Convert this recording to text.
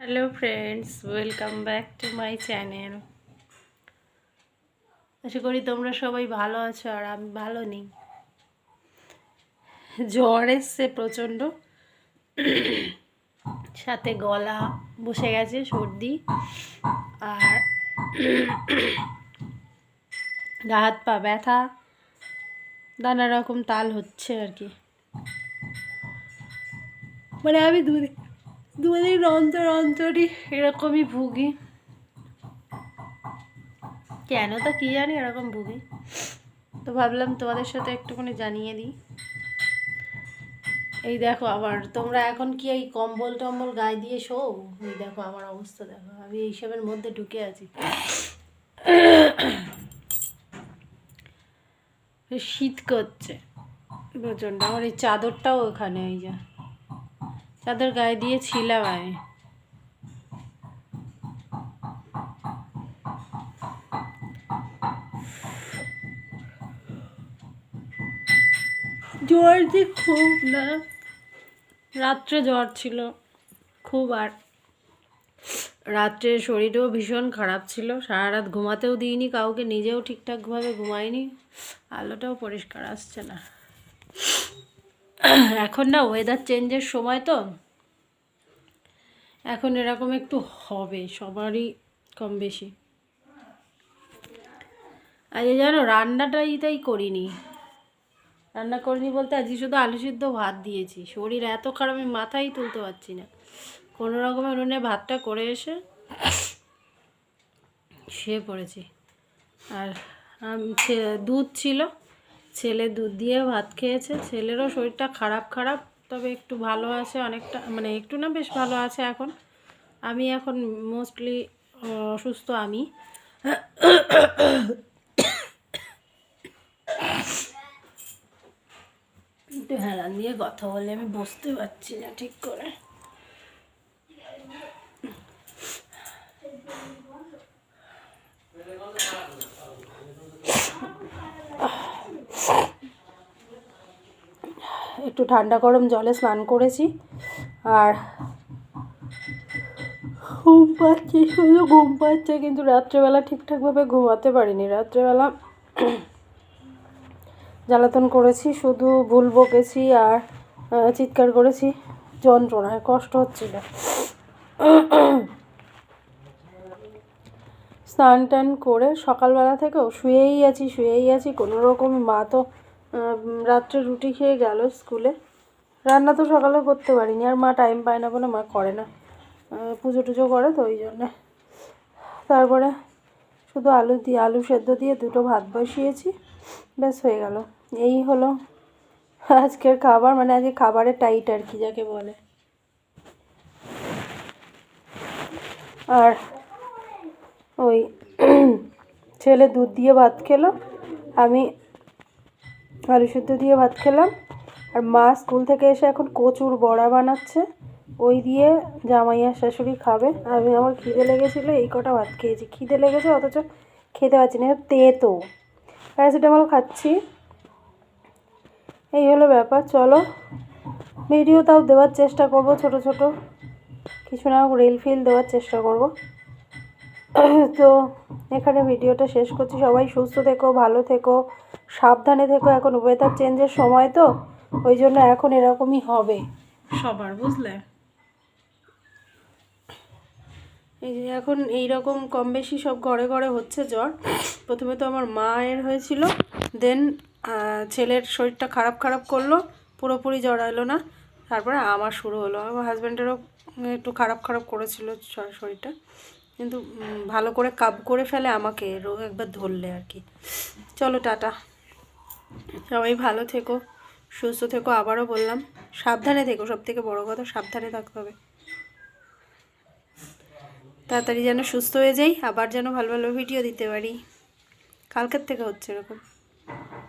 Hello friends welcome back to my channel আশা করি তোমরা সবাই ভালো আছো আর আমি ভালো নেই। জ্বর এসছে প্রচণ্ড। সাথে গলা বসে গেছে, সর্দি। আর গা হাত পা ব্যথা। নানা রকম তাল হচ্ছে আর কি। মানে আমি দুদিন দুদিন অন্তর অন্তরই এরকমই ভুগি। কেন তা কী জানি এরকম ভুগি? তো ভাবলাম তোমাদের সাথে একটুখানি জানিয়ে দিই। এই দেখো আবার তোমরা এখন কি এই কম্বল টম্বল গায়ে দিয়ে শো? এই দেখো আমার অবস্থা দেখো আমি এইসবের মধ্যে ঢুকে আছি। শীত করছে। প্রচণ্ড আমার এই চাদরটাও ওখানে ওই যা। চাদর গায়ে দিয়ে ছিলাম আমি। জ্বর যে খুব না? রাত্রে জ্বর ছিল, খুব আর। রাত্রে শরীরও ভীষণ খারাপ ছিল সারা রাত ঘুমাতেও দিইনি, কাউকে নিজেও ঠিকঠাকভাবে ঘুমাইনি আলোটাও পরিষ্কার আসছে না। এখন না ওয়েদার চেঞ্জের সময় তো, এখন এরকম একটু হবে, সবারই কম বেশি। আজকে জানো রান্নাটাই তাই করিনি। রান্না করিনি বলতে আজকে শুধু আলু সিদ্ধ ভাত দিয়েছি। শরীর এত খারাপ, আমি মাথাই তুলতে পারছি না। কোনো রকমের উনুনে ভাতটা করে এসে শুয়ে পড়েছি। আর দুধ ছিল ছেলে দুধ দিয়ে ভাত খেয়েছে। ছেলেরও শরীরটা খারাপ খারাপ, তবে একটু ভালো আছে অনেকটা মানে একটু না বেশ ভালো আছে এখন। আমি এখন মোস্টলি অসুস্থ আমি। একটু হেলান দিয়ে কথা বলে আমি বসতে পারছি না ঠিক করে। একটু ঠান্ডা গরম জলে স্নান করেছি। আর ঘুম পাচ্ছে, শুধু ঘুম পাচ্ছে, কিন্তু রাত্রেবেলা ঠিকঠাকভাবে ঘুমাতে পারিনি। রাত্রেবেলা জ্বালাতন করেছি, শুধু ভুল বকেছি আর চিৎকার করেছি, যন্ত্রণায় কষ্ট হচ্ছিল। স্নান টান করে সকালবেলা থেকেও শুয়েই আছি শুয়েই আছি, কোনো রকম মা তো রাত্রে রুটি খেয়ে গেল স্কুলে। রান্না তো সকালে করতে পারিনি, আর মা টাইম পায় না বলে মা করে না। পুজো টুজো করে তো ওই জন্যে। তারপরে শুধু আলু দিয়ে আলু সেদ্ধ দিয়ে দুটো ভাত বসিয়েছি, ব্যাস হয়ে গেল। এই হলো আজকের খাবার মানে আজকে খাবারের টাইট আর কি, যাকে বলে। আর ওই ছেলে দুধ দিয়ে ভাত খেলো, আমি আলু সেদ্ধ দিয়ে ভাত খেলাম। আর মা স্কুল থেকে এসে এখন কচুর বড়া বানাচ্ছে। ওই দিয়ে জামাইয়ার শাশুড়ি খাবে। আমি আমার খিদে লেগেছিলো, এই কটা ভাত খেয়েছি। খিদে লেগেছে, অথচ খেতে পারছি না। তেতো। প্যারাসিটামল খাচ্ছি। এই হলো ব্যাপার। চলো, ভিডিও তাও দেওয়ার চেষ্টা করব ছোট ছোট। কিছু না রিল ফিল দেওয়ার চেষ্টা করব। তো, এখানে ভিডিওটা শেষ করছি। সবাই সুস্থ থেকো, ভালো থেকো। সাবধানে থেকো এখন ওয়েদার চেঞ্জের সময় তো ওই জন্য এখন এরকমই হবে। সবার বুঝলে? এই যে এখন এইরকম কম বেশি সব ঘরে ঘরে হচ্ছে জ্বর। প্রথমে তো আমার মায়ের হয়েছিল দেন ছেলের শরীরটা খারাপ খারাপ করল পুরোপুরি জ্বর এলো না। তারপরে আমার শুরু হলো। আমার হাজব্যান্ডেরও একটু খারাপ খারাপ করেছিল শরীরটা। কিন্তু ভালো করে কাব করে ফেলে আমাকে রোগ একবার ধরলে আর কি। চলো টাটা। সবাই ভালো থেকো, সুস্থ থেকো, আবারও বললাম, সাবধানে থেকো সব থেকে বড়ো কথা সাবধানে থাকতে হবে। তাড়াতাড়ি যেন সুস্থ হয়ে যাই, আবার যেন ভালো ভালো ভিডিও দিতে পারি। কালকের থেকে হচ্ছে এরকম।